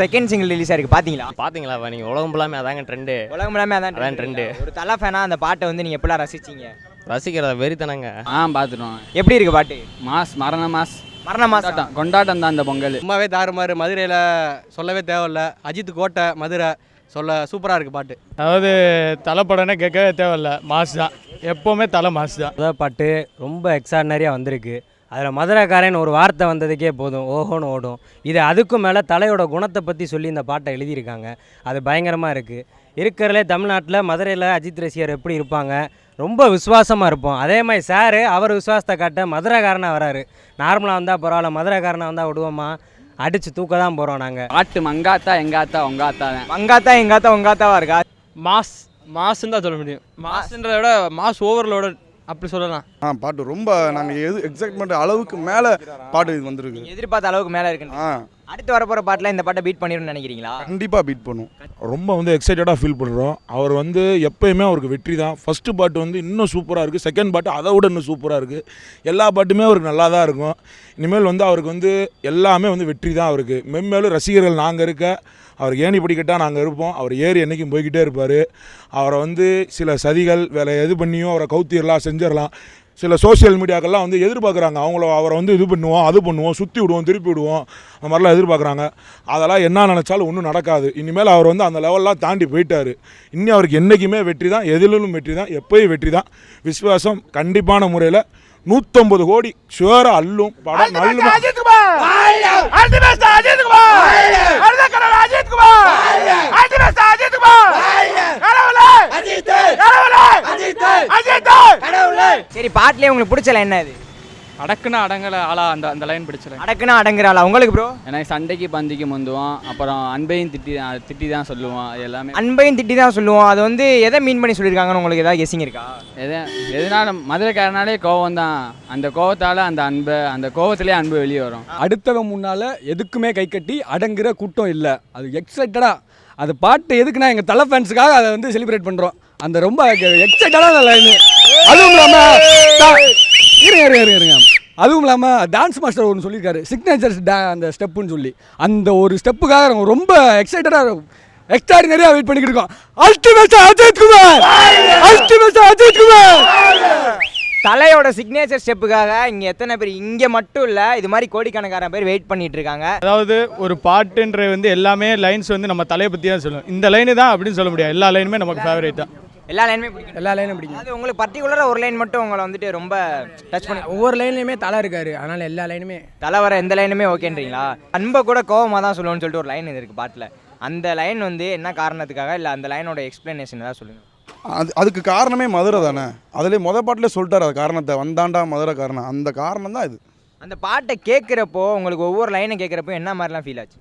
Second single release ஆயிருக்கு பாத்தீங்களா? பாத்தீங்களா நீங்கள் உலகம் ஃபுல்லாமே அதாங்க ட்ரெண்டு உலகம் எல்லாமே அதான் அதான் trend. ஒரு தலை ஃபேனா அந்த பாட்டை வந்து நீங்க எப்படிலாம் ரசிச்சீங்க? ரசிக்கிறத வெறித்தனங்க. ஆ பார்த்துட்டோம் எப்படி இருக்கு பாட்டு? மாஸ் மரண மாஸ். மரண மாசம் கொண்டாட்டம் கொண்டாட்டம் தான் அந்த பொங்கல். சும்மாவே தாறுமாறு மதுரையில் சொல்லவே தேவையில்ல. அஜித் கோட்டை மதுரை சொல்ல சூப்பராக இருக்குது பாட்டு. அதாவது தலை படம்னே கேட்கவே தேவையில்ல. மாஸ் தான். எப்போவுமே தலை மாஸ் தான். முத பாட்டு ரொம்ப எக்ஸாடினரியாக வந்திருக்கு. அதில் மதுரைக்காரன் ஒரு வார்த்தை வந்ததுக்கே போதும். ஓஹோன்னு ஓடும். இது அதுக்கும் மேலே தலையோட குணத்தை பற்றி சொல்லி இந்த பாட்டை எழுதியிருக்காங்க. அது பயங்கரமாக இருக்குது இருக்கிறதுலே தமிழ்நாட்டில் மதுரையில் அஜித் ரசிகர் எப்படி இருப்பாங்க? ரொம்ப விசுவாசமாக இருப்போம். அதே மாதிரி சாரு அவர் விசுவாசத்தை காட்ட மதுரைக்காரனாக வராரு. நார்மலாக வந்தால் பரவாயில்ல மதுரைக்காரனாக வந்தால் விடுவோமா? அடித்து தூக்க தான் போகிறோம் நாங்கள் பாட்டு மங்காத்தா எங்காத்தா உங்காத்தா மங்காத்தா எங்காத்தா உங்காத்தாவா இருக்கா? மாஸ் மாஸ்ன்னு தான் சொல்ல முடியும். மாஸ்ன்றத விட மாஸ் ஓவர்லோட அப்படி சொல்லலாம். ஆ பாட்டு ரொம்ப நாங்கள் எது எக்ஸைட்மெண்ட் அளவுக்கு மேலே பாட்டு இது வந்திருக்கு. எதிர்பார்த்த அளவுக்கு மேலே இருக்கு ஆ. அடுத்து வரப்போகிற பாட்டில் இந்த பாட்டை பீட் பண்ணிடும்னு நினைக்கிறீங்களா? கண்டிப்பாக பீட் பண்ணும் ரொம்ப வந்து எக்ஸைட்டடாக ஃபீல் பண்ணுறோம் அவர் வந்து எப்பயுமே அவருக்கு வெற்றி தான். ஃபஸ்ட்டு பாட்டு வந்து இன்னும் சூப்பராக இருக்குது செகண்ட் பாட்டு அதை விட இன்னும் சூப்பராக இருக்குது எல்லா பாட்டுமே அவருக்கு நல்லா தான் இருக்கும். இனிமேல் வந்து அவருக்கு வந்து எல்லாமே வந்து வெற்றி தான் அவருக்கு. மென்மேலும் ரசிகர்கள் நாங்கள் இருக்க அவர் ஏணி பிடிக்கட்டால் நாங்கள் இருப்போம். அவர் ஏறி என்றைக்கும் போய்கிட்டே இருப்பார். அவரை வந்து சில சதிகள் வேலை எது பண்ணியும் அவரை கவுத்திடலாம் செஞ்சிடலாம். சில சோஷியல் மீடியாக்கெல்லாம் வந்து எதிர்பார்க்குறாங்க. அவங்கள அவரை வந்து இது பண்ணுவோம் அது பண்ணுவோம் சுற்றி விடுவோம் திருப்பி விடுவோம். அந்த மாதிரிலாம் எதிர்பார்க்குறாங்க. அதெல்லாம் என்ன நினச்சாலும் ஒன்றும் நடக்காது. இனிமேல் அவர் வந்து அந்த லெவல்லாம் தாண்டி போயிட்டார். இன்னும் அவருக்கு என்றைக்குமே வெற்றி தான் எதிலும் வெற்றி தான் எப்பயும் வெற்றி தான். விசுவாசம் கண்டிப்பான முறையில் நூற்றம்பது கோடி ஷுவராக அள்ளும் படம். நல்ல சரி பாட்டிலே உங்களுக்கு பிடிச்ச லைன் என்ன இது? அடக்குனா அடங்கல ஆளா அந்த அந்த லைன் பிடிச்சல அடக்குனா அடங்குறாளா உங்களுக்கு ப்ரோ எனக்கு சண்டைக்கு பந்திக்கு முந்துவோம் அப்புறம் அன்பையும் திட்டி தான் திட்டி தான் சொல்லுவோம் அது எல்லாமே. அன்பையும் திட்டி தான் சொல்லுவோம் அது வந்து எதை மீன் பண்ணி சொல்லியிருக்காங்கன்னு உங்களுக்கு ஏதாவது கெஸிங் இருக்கா? எது எதனால மதுரைக்காரனாலே கோவம் தான் அந்த கோவத்தால் அந்த அன்பு அந்த கோவத்திலே அன்பு வெளியே வரும். அடுத்தவன் முன்னால் எதுக்குமே கை கட்டி அடங்குற கூட்டம் இல்லை. அது எக்ஸைட்டடாக அது பாட்டு எதுக்குன்னா எங்கள் தலை ஃபேன்ஸுக்காக அதை வந்து செலிப்ரேட் பண்ணுறோம் அந்த ரொம்ப எக்ஸைட்டடான லைனு அதுவும் இல்லாமல் இருங்க இருங்க இருங்க இருங்க. அதுவும் இல்லாமல் டான்ஸ் மாஸ்டர் ஒன்று சொல்லியிருக்காரு. சிக்னேச்சர் டா அந்த ஸ்டெப்புன்னு சொல்லி. அந்த ஒரு ஸ்டெப்புக்காக நாங்க ரொம்ப எக்ஸைட்டடாக எக்ஸ்ட்ராடினரியாக வெயிட் பண்ணிக்கிட்டு இருக்கோம். அல்டிமேட் அஜித் குமார் அல்டிமேட் அஜித் குமார் தலையோட சிக்னேச்சர் ஸ்டெப்புக்காக இங்க எத்தனை பேர் இங்க மட்டும் இல்ல இது மாதிரி கோடிக்கணக்கான பேர் வெயிட் பண்ணிட்டு இருக்காங்க. அதாவது ஒரு பாட்டுன்ற வந்து எல்லாமே லைன்ஸ் வந்து நம்ம தலையை பற்றி தான் சொல்லும். இந்த லைனு தான் அப்படின்னு சொல்ல முடியாது. எல்லா லைனுமே நமக்கு ஃபேவரேட் தான். எல்லா லைனுமே பிடிக்கும். எல்லா லைனும் பிடிக்கும். அது உங்களுக்கு பர்டிகுலரா ஒரு லைன் மட்டும் உங்களை வந்துட்டு ரொம்ப டச் பண்ணி ஒவ்வொரு லைன்லையுமே தலை இருக்காரு. அதனால் எல்லா லைனுமே தலை வர எந்த லைனுமே ஓகேன்றீங்களா அன்பை கூட கோவமா தான் சொல்லுவோம்னு சொல்லிட்டு ஒரு லைன் இருக்கு பாட்டுல. அந்த லைன் வந்து என்ன காரணத்துக்காக இல்ல அந்த லைனோட எக்ஸ்பிளனேஷன் தான் சொல்லுங்க. அது அதுக்கு காரணமே மதுரை தானே? அதுலேயே முத பாட்டிலே சொல்லிட்டார் அது காரணத்தை. வந்தாண்டா மதுரை காரணம். அந்த காரணம் தான் இது. அந்த பாட்டை கேட்குறப்போ உங்களுக்கு ஒவ்வொரு லைனை கேட்குறப்போ என்ன மாதிரிலாம் ஃபீல் ஆச்சு?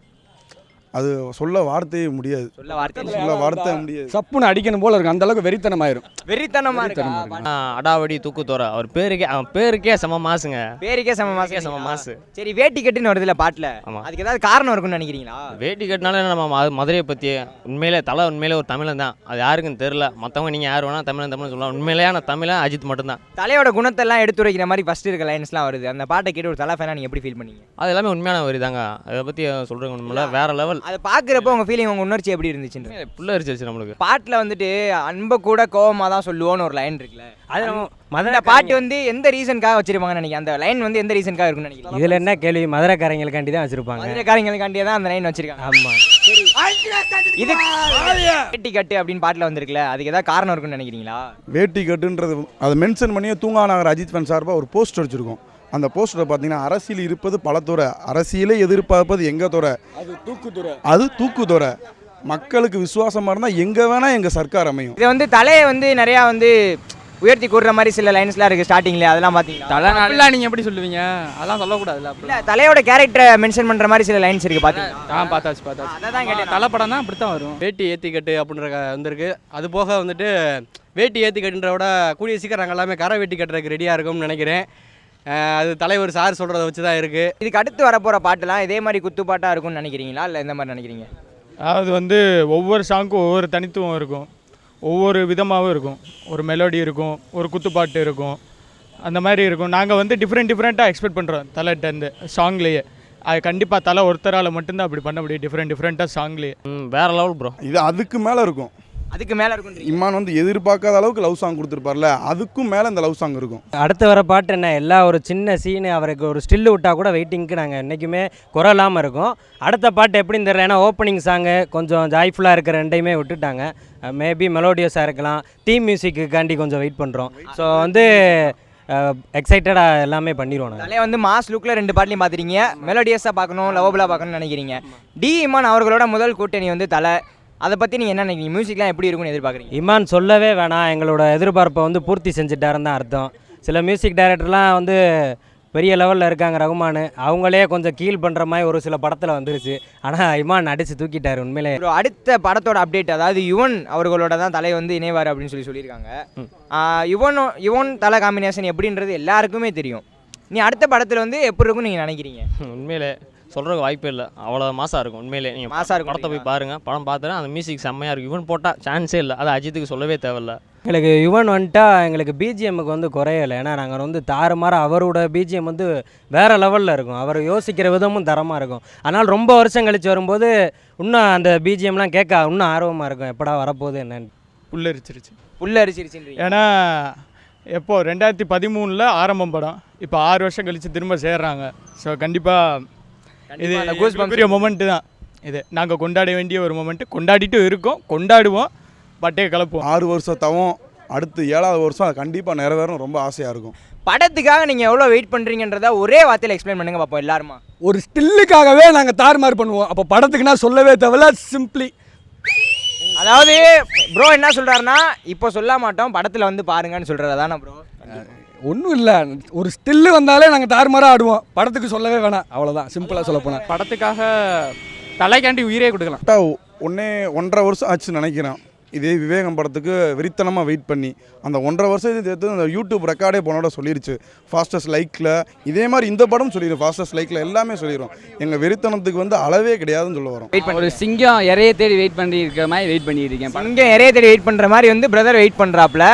அது சொல்ல வார்த்தையே முடியாது. சொல்ல வார்த்தை. சொல்ல வார்த்தை முடியாது. சப்புன்னு அடிக்கணும் போல இருக்கு. அந்த அளவுக்கு வெறித்தனமாயிரும் வெறித்தனமா இருக்கா? ஆ, அடாவடி தூக்குத்தோர அவர் பேருக்கே அவன் பேருக்கே செம மாசுங்க. பேருக்கே சம மாசம் செம மாசு. சரி வேட்டி கட்டுன்னு வருதுல பாட்டுல. ஆமா. அதுக்கு ஏதாவது காரணம் இருக்கும்னு நினைக்கிறீங்களா? வேட்டி கட்டினாலே நம்ம ம- மதுரையை பற்றி உண்மையிலே தலை உண்மையிலே ஒரு தமிழன் தான். அது யாருக்கும் தெரில மற்றவங்க நீங்கள் யார் வேணால் தமிழன் தமிழ் சொல்லலாம். உண்மையிலேயான தமிழன் அஜித் மட்டும்தான். தலையோட குணத்தெல்லாம் எடுத்து வைக்கிற மாதிரி ஃபர்ஸ்ட் இருக்க லைன்ஸ்லாம் வருது. அந்த பாட்டை கேட்டு ஒரு தலை ஃபேனா நீங்க எப்படி ஃபீல் பண்ணீங்க? அது எல்லாமே உண்மையான வரி தாங்க அதை பற்றி சொல்கிறேங்க உண்மையில. வேற லெவல் அதை பார்க்குறப்போ உங்க ஃபீலிங் உங்க உணர்ச்சி எப்படி இருந்துச்சுன்ற. புள்ள அரிச்சிருச்சு நம்மளுக்கு. பாட்டுல வந்துட்டு அன்பை கூட கோவமா தான் சொல்லுவோன்னு ஒரு லைன் இருக்குல்ல. அது நம்ம மதுரை பாட்டு வந்து எந்த ரீசனுக்காக வச்சிருப்பாங்கன்னு நினைக்கிறேன் அந்த லைன் வந்து எந்த ரீசனுக்காக இருக்கும்னு நினைக்கிறேன் இதில் என்ன கேள்வி? மதுரைக்காரங்களுக்காண்டி தான் வச்சுருப்பாங்க. மதுரைக்காரங்களுக்காண்டியே தான் அந்த லைன் வச்சிருக்காங்க. ஆமாம் இது வேட்டி கட்டு அப்படின்னு பாட்டுல வந்திருக்குல்ல அதுக்கு ஏதாவது காரணம் இருக்கும்னு நினைக்கிறீங்களா? வேட்டி கட்டுன்றது அதை மென்ஷன் பண்ணியே தூங்கா நகர் அஜித் ஃபேன் சார்பாக ஒரு போஸ்ட் வச்சுருக்கோம் அந்த போஸ்டரை பார்த்தீங்கன்னா அரசியல் இருப்பது பல துறை. அரசியலே எதிர்பார்ப்பது எங்கள் துறை? அது தூக்குதுறை அது தூக்குதுறை மக்களுக்கு விசுவாசமாக இருந்தால் எங்கே வேணால் எங்கள் சர்க்கார் அமையும். இதை வந்து தலையை வந்து நிறையா வந்து உயர்த்தி கூடுற மாதிரி சில லைன்ஸ்லாம் இருக்குது ஸ்டார்டிங்கில் அதெல்லாம் பார்த்தீங்களா? தலை அப்படிலாம் நீங்கள் எப்படி சொல்லுவீங்க? அதெல்லாம் சொல்லக்கூடாதுல்ல இல்லை தலையோட கேரக்டரை மென்ஷன் பண்ணுற மாதிரி சில லைன்ஸ் இருக்குது பார்த்தீங்களா? ஆ பார்த்தாச்சு பார்த்தாச்சு. அதை தான் கேட்டேன். தலை படம் தான் அப்படி தான் வரும். வேட்டி ஏற்றிக்கட்டு அப்படின்ற வந்திருக்கு. அது போக வந்துட்டு வேட்டி ஏற்றிக்கட்டுன்ற விட கூடிய சீக்கிரம் நாங்கள் எல்லாமே கரை வேட்டி கட்டுறதுக்கு ரெடியாக இருக்கும்னு நினைக்கிறேன். அது தலைவர் சார் சொல்கிறத வச்சு தான் இருக்குது இதுக்கு அடுத்து வரப்போகிற பாட்டுலாம் இதே மாதிரி குத்துப்பாட்டாக இருக்கும்னு நினைக்கிறீங்களா? இல்லை எந்த மாதிரி நினைக்கிறீங்க? அதாவது வந்து ஒவ்வொரு சாங்க்கும் ஒவ்வொரு தனித்துவம் இருக்கும். ஒவ்வொரு விதமாகவும் இருக்கும். ஒரு மெலோடி இருக்கும் ஒரு குத்துப்பாட்டு இருக்கும். அந்த மாதிரி இருக்கும். நாங்கள் வந்து டிஃப்ரெண்ட் டிஃப்ரெண்ட்டாக எக்ஸ்பெக்ட் பண்ணுறோம் தலைட்டேருந்து சாங்லேயே அது கண்டிப்பாக தலை ஒருத்தரால் மட்டும்தான் அப்படி பண்ண முடியும். டிஃப்ரெண்ட் டிஃப்ரெண்ட்டாக சாங்லேயே ம், வேற லெவல் ப்ரோ இது அதுக்கு மேலே இருக்கும். அதுக்கு மேலே இருக்கும் இம்மான் வந்து எதிர்பார்க்காத அளவுக்கு லவ் சாங் கொடுத்துருப்பார்ல அதுக்கும் மேலே இந்த லவ் சாங் இருக்கும். அடுத்து வர பாட்டு என்ன? எல்லா ஒரு சின்ன சீனு அவருக்கு ஒரு ஸ்டில்லு விட்டால் கூட வெயிட்டிங்க்கு நாங்கள் என்றைக்குமே குறை இல்லாமல் இருக்கோம். அடுத்த பாட்டு எப்படின்னு தெரியல ஏன்னா ஓப்பனிங் சாங்கு கொஞ்சம் ஜாய்ஃபுல்லாக இருக்கிற ரெண்டையுமே விட்டுட்டாங்க. மேபி மெலோடியஸாக இருக்கலாம். தீம் மியூசிக்குக்காண்டி கொஞ்சம் வெயிட் பண்ணுறோம் ஸோ வந்து எக்ஸைட்டடாக எல்லாமே பண்ணிடுவோம் நாங்கள் தலையை வந்து மாஸ் லுக்கில் ரெண்டு பாட்லையும் பார்த்துறீங்க மெலோடியஸாக பார்க்கணும் லவபுளாக பார்க்கணும்னு நினைக்கிறீங்க. டி இமான் அவர்களோட முதல் கூட்டணி வந்து தலை. அதை பற்றி நீங்கள் என்ன நினைக்கிறீங்க? மியூசிக்லாம் எப்படி இருக்கும்னு எதிர்பார்க்குறீங்க? இமான் சொல்லவே வேணாம். எங்களோட எதிர்பார்ப்பை வந்து பூர்த்தி செஞ்சுட்டாருன்னு தான் அர்த்தம். சில மியூசிக் டைரக்டர்லாம் வந்து பெரிய லெவலில் இருக்காங்க ரகுமான். அவங்களே கொஞ்சம் கீழ் பண்ணுற மாதிரி ஒரு சில படத்தில் வந்துருச்சு. ஆனால் இமான் அடித்து தூக்கிட்டார் உண்மையிலே. அடுத்த படத்தோட அப்டேட் அதாவது யுவன் அவர்களோட தான் தலை வந்து இணைவார் அப்படின்னு சொல்லி சொல்லியிருக்காங்க. யுவன் யுவன் தலை காம்பினேஷன் எப்படின்றது எல்லாருக்குமே தெரியும். நீ அடுத்த படத்தில் வந்து எப்படி இருக்கும்னு நீங்கள் நினைக்கிறீங்க? உண்மையிலே. சொல்கிறதுக்கு வாய்ப்பே இல்லை. அவ்வளோ மாசாக இருக்கும் உண்மையிலே. நீங்கள் மாசா இருக்கும் படத்தை போய் பாருங்கள் படம் பார்த்துட்டு அந்த மியூசிக் செம்மையாக இருக்கும். இவன் போட்டால் சான்ஸே இல்லை. அது அஜித்துக்கு சொல்லவே தேவையில்ல. எங்களுக்கு யுவன் வந்துட்டா எங்களுக்கு பிஜிஎம்முக்கு வந்து குறையலை. ஏன்னா நாங்கள் வந்து தாறுமாற அவரோட பிஜிஎம் வந்து வேறு லெவலில் இருக்கும். அவர் யோசிக்கிற விதமும் தரமாக இருக்கும். அதனால் ரொம்ப வருஷம் கழிச்சு வரும்போது இன்னும் அந்த பிஜிஎம்லாம் கேட்க இன்னும் ஆர்வமாக இருக்கும். எப்படா வரப்போகுது என்னன்னு. புல்லரிச்சிருச்சு அரிச்சிருச்சுன்றீங்க ஏன்னா எப்போ? ரெண்டாயிரத்தி பதிமூணில் ஆரம்பம் படம். இப்போ ஆறு வருஷம் கழித்து திரும்ப சேர்றாங்க. ஸோ கண்டிப்பாக இது எங்களுக்கு பெரிய மொமெண்ட்டு தான். இது நாங்கள் கொண்டாட வேண்டிய ஒரு மொமெண்ட்டு கொண்டாடிட்டும் இருக்கோம் கொண்டாடுவோம் பட்டே கலப்புவோம். ஆறு வருஷம் தவம் அடுத்து ஏழாவது வருஷம் அது கண்டிப்பாக நிறைவேறும் ரொம்ப ஆசையாக இருக்கும். படத்துக்காக நீங்கள் எவ்வளோ வெயிட் பண்ணுறீங்கன்றத ஒரே வார்த்தையில் எக்ஸ்பிளைன் பண்ணுங்க பார்ப்போம் எல்லாருமா. ஒரு ஸ்டில்லுக்காகவே நாங்கள் தாறுமாறு பண்ணுவோம். அப்போ படத்துக்குனா சொல்லவே தேவையில்ல சிம்பிளி அதாவது ப்ரோ என்ன சொல்கிறாருன்னா இப்போ சொல்ல மாட்டோம் படத்தில் வந்து பாருங்கன்னு சொல்கிறது ப்ரோ ஒன்றும் இல்லை. ஒரு ஸ்டில்லு வந்தாலே நாங்கள் தாறுமாறாக ஆடுவோம். படத்துக்கு சொல்லவே வேணாம். அவ்வளோதான் சிம்பிளாக சொல்ல போனால் படத்துக்காக தலைக்காண்டி உயிரே கொடுக்கலாம். கரெக்டாக ஒன்றே ஒன்றரை வருஷம் ஆச்சுன்னு நினைக்கிறேன். இதே விவேகம் படத்துக்கு வெறித்தனமாக வெயிட் பண்ணி. அந்த ஒன்றரை வருஷத்தையும் சேர்த்து அந்த யூடியூப் ரெக்கார்டே போனோட சொல்லிருச்சு. ஃபாஸ்டஸ்ட் லைக்கில் இதே மாதிரி இந்த படம் சொல்லிடும் ஃபாஸ்டஸ்ட் லைக்கில் எல்லாமே சொல்லிடும் எங்கள் வெறித்தனத்துக்கு வந்து அளவே கிடையாதுன்னு சொல்ல வரோம். வெயிட் ஒரு சிங்கம் இறைய தேடி வெயிட் பண்ணி இருக்கிற மாதிரி வெயிட் பண்ணிட்டு இருக்கேன் இங்கே நிறைய தேடி வெயிட் பண்ணுற மாதிரி வந்து பிரதர் வெயிட் பண்ணுறாப்புல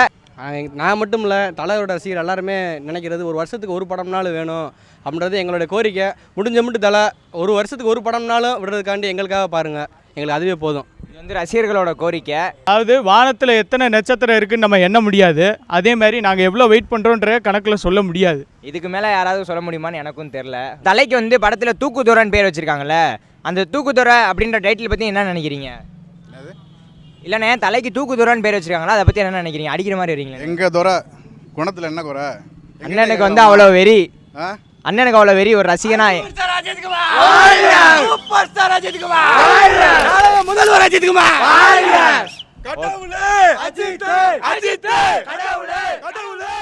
நான் மட்டும் இல்லை தலைவரோட ரசிகர் எல்லாருமே நினைக்கிறது ஒரு வருஷத்துக்கு ஒரு படம்னாலும் வேணும் அப்படின்றது எங்களோட கோரிக்கை. முடிஞ்ச மட்டும் தலை ஒரு வருஷத்துக்கு ஒரு படம்னாலும் விடுறதுக்காண்டி எங்களுக்காக பாருங்கள் எங்களுக்கு அதுவே போதும். இது வந்து ரசிகர்களோட கோரிக்கை. அதாவது வானத்தில் எத்தனை நட்சத்திரம் இருக்குன்னு நம்ம எண்ண முடியாது. அதே மாதிரி நாங்கள் எவ்வளோ வெயிட் பண்ணுறோன்ற கணக்கில் சொல்ல முடியாது. இதுக்கு மேலே யாராவது சொல்ல முடியுமான்னு எனக்கும் தெரில தலைக்கு வந்து படத்தில் தூக்குதுறைன்னு பேர் வச்சிருக்காங்கல்ல அந்த தூக்குதுறை அப்படின்ற டைட்டில் பற்றி என்ன நினைக்கிறீங்க? இல்லைண்ணே தலைக்கு தூக்குதுறைன்னு பேர் வச்சிருக்காங்களா? அதை பற்றி என்ன நினைக்கிறீங்க? அடிக்கிற மாதிரி வரீங்களே. எங்கள் துறை? குணத்தில் என்ன குறை? அண்ணனுக்கு வந்து அவ்வளோ வெறி. ஆ? அண்ணனுக்கு அவ்வளோ வெறி ஒரு ரசிகனா கடவுளே அஜித் அஜித் கடவுளே கடவுளே